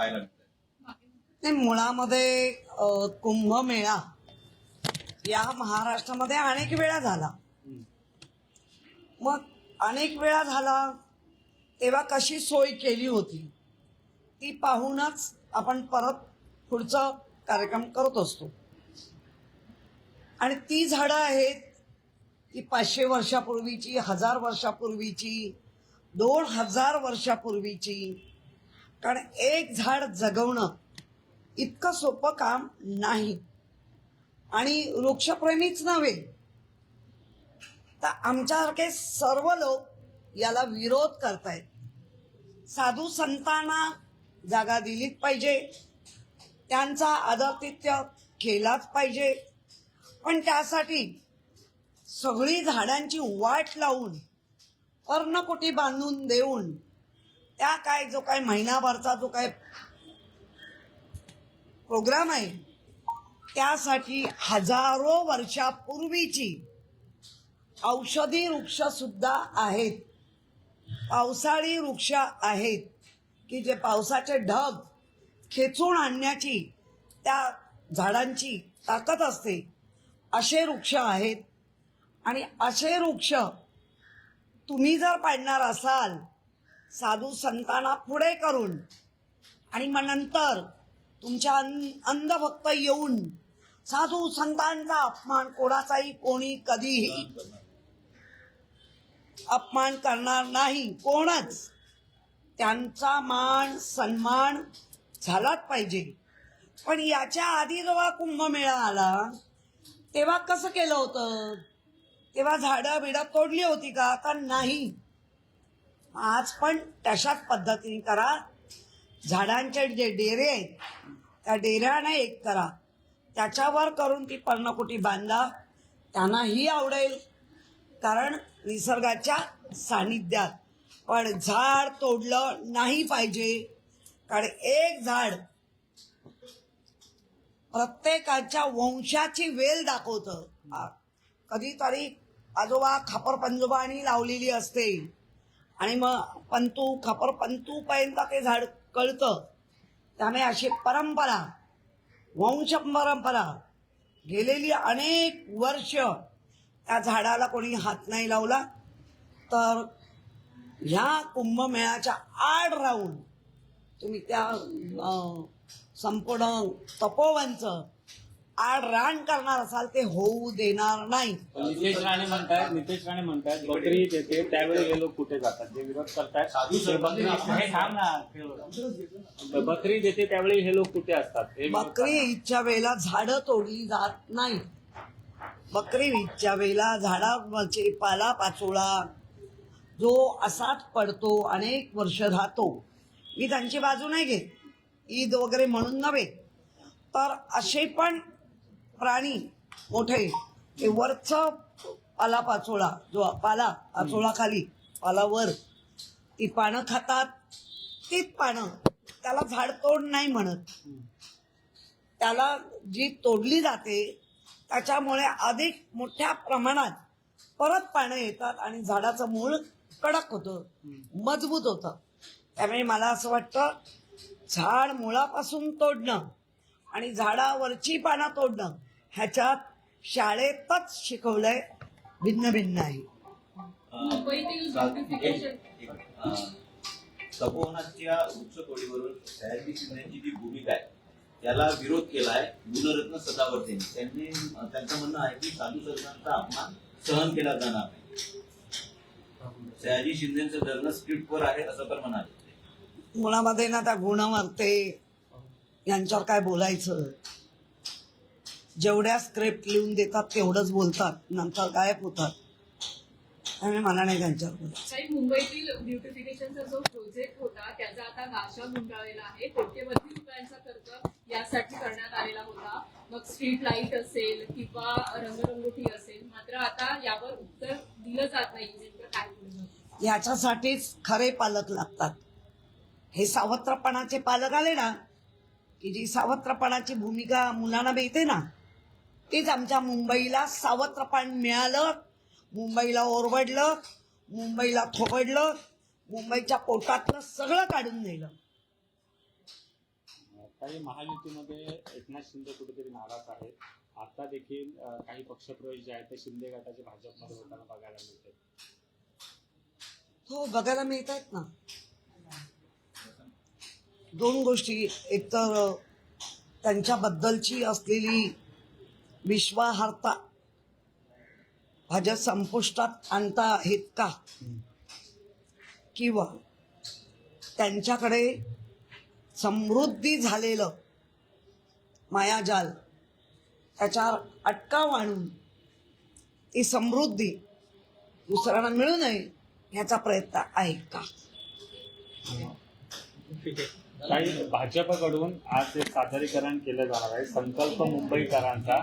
पाहायला मिळत नाही मुळामध्ये कुंभमेळा या महाराष्ट्रामध्ये अनेक वेळा झाला. मग अनेक वेळा झाला तेव्हा कशी सोय केली होती ती पाहूनच आपण परत पुढचा कार्यक्रम करत असतो. आणि ती झाडं आहेत ती पाचशे वर्षापूर्वीची हजार वर्षापूर्वीची दोन हजार वर्षापूर्वीची कारण एक झाड जगवणं इतकं सोपं काम नाही. आणि वृक्षप्रेमीच नव्हे तर आमच्यासारखे सर्व लोक याला विरोध करतायत. साधू संतांना जागा दिलीच पाहिजे त्यांचा आदरतिथ्य केलाच पाहिजे. पण त्यासाठी सगळी झाडांची वाट लावून पर्णकुटी बांधून देऊन त्या काय जो काय महिनाभरचा जो काय प्रोग्राम आहे त्यासाठी हजारो वर्षापूर्वीची औषधी वृक्षसुद्धा आहेत. पावसाळी वृक्ष आहेत की जे पावसाचे ढग खेचून आणण्याची त्या झाडांची ताकद असते. असे वृक्ष आहेत. आणि असे वृक्ष तुम्ही जर पाडणार असाल साधू संतांना पुढे करून आणि मग नंतर तुमच्या अंधभक्त येऊन साधू संतांचा अपमान कोणाचाही कोणी कधीही अपमान करणार नाही. कोणच? त्यांचा मान सन्मान झालाच पाहिजे. पण याच्या आधी जेव्हा कुंभमेळा आला तेव्हा कसं केलं होतं? तेव्हा झाडं बिडं तोडली होती का? आता नाही. आज पण तशाच पद्धतीने करा. झाडांचे जे डेरे आहेत त्या डेऱ्याने एक करा. त्याच्यावर करून ती पर्णकुटी बांधा. त्यांनाही आवडेल कारण निसर्गाच्या सानिध्यात. पण झाड तोडलं नाही पाहिजे कारण एक झाड प्रत्येकाच्या वंशाची वेल दाखवतं. कधीतरी आजोबा खापर पंजोबानी लावलेली असते. आणि मग पंतू खपर पंतूपर्यंत ते झाड कळतं. त्यामुळे अशी परंपरा वंश परंपरा गेलेली अनेक वर्ष त्या झाडाला कोणी हात नाही लावला. तर ह्या कुंभमेळ्याच्या आड राहून तुम्ही त्या संपूर्ण तपोवनचं आड रान करणार असाल ते होऊ देणार नाही. नितेश राणे म्हणतायत नितेश राणे म्हणतायत बकरी देते त्यावेळी हे लोक कुठे जातात? जे विरोध करतायत साधू ते बकरी हे थांब ना बकरी देते त्यावेळी हे लोक कुठे असतात? हे बकरी ईदच्या वेळेला झाडं तोडली जात नाही. बकरी ईदच्या वेळेला झाडावरचे पाला पाचोळा जो असाच पडतो अनेक वर्ष राहतो. मी त्यांची बाजू नाही घेत. ईद वगैरे म्हणून नव्हे. तर असे पण प्राणी मोठे. ते वरचं पाला पाचोळा जो पाला पाचोळा खाली पालावर ती पानं खातात. तीच पानं त्याला झाडतोड नाही म्हणत. त्याला जी तोडली जाते त्याच्यामुळे अधिक मोठ्या प्रमाणात परत पानं येतात आणि झाडाचं मूळ कडक होतं मजबूत होतं. त्यामुळे मला असं वाटतं झाड मुळापासून तोडणं आणि झाडावरची पानं तोडणं ह्याच्यात शाळेतच शिकवलंय भिन्न भिन्न आहे. तपोवनाच्या वृक्षतोडीवरून सयाजी शिंदेची जी भूमिका आहे त्याला विरोध केलाय गुणरत्न सदावर्तेने त्यांनी त्यांचं म्हणणं आहे की साधू संतांचा अपमान सहन केला जाणार नाही. सयाजी शिंदेचं धरणं स्क्रिप्टवर आहे असं पण म्हणाले. मुळामध्ये ना त्या गुणवरते यांच्यावर काय बोलायचं? जेवढ्या स्क्रिप्ट लिहून देतात तेवढंच बोलतात. नंतर गायब होतात. त्यामुळे मला नाही त्यांच्यावर साहेब मुंबईतील ब्युटिफिकेशनचा जो प्रोजेक्ट होता त्याचा आता नाशा गुंडाळलेला आहे. कोट्यवधी रुपयांचा खर्च यासाठी करण्यात आलेला होता. मग स्ट्रीट लाइट असेल किंवा रंगरंगोटी असेल मात्र आता यावर उत्तर दिलं जात नाही. काय. याच्यासाठीच खरे पालक लागतात. हे सावत्रपणाचे पालक आले ना की जी सावत्रपणाची भूमिका मुलांना मिळते ना तीच आमच्या मुंबईला सावत्रपण मिळालं. मुंबईला ओरबडलं मुंबईला थोबडलं मुंबईच्या पोटातलं सगळं काढून नेलं. काही महायुतीमध्ये एकनाथ शिंदे कुठेतरी नाराज आहेत. आता देखील काही पक्षप्रवेश जे आहेत ते शिंदे गटाचे भाजपमध्ये होताना बघायला मिळते हो बघायला मिळत आहेत ना. दोन गोष्टी. एकतर त्यांच्याबद्दलची असलेली विश्वाहार्ता भाज्या संपुष्टात आणता आहेत का? किंवा त्यांच्याकडे समृद्धी झालेलं मायाजाल त्याच्यावर अटकाव आणून ती समृद्धी दुसऱ्यांना मिळू नये ह्याचा प्रयत्न आहे का? काही भाजपकडून आज एक सादरीकरण केलं जाणार आहे. संकल्प मुंबईकरांचा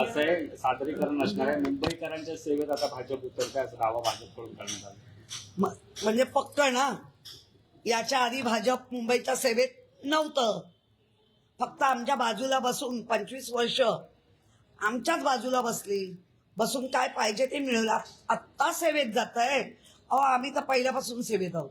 असं हे सादरीकरण असणार आहे. मुंबईकरांच्या सेवेत आता भाजप उतरते असं दावा भाजपकडून करण्यात आला. म्हणजे पक्क ना याच्या आधी भाजप मुंबईच्या सेवेत नव्हतं. फक्त आमच्या बाजूला बसून पंचवीस वर्ष आमच्याच बाजूला बसली. बसून काय पाहिजे ते मिळवलं आत्ता सेवेत जात आहे अहो आम्ही तर पहिल्यापासून सेवेत आहोत.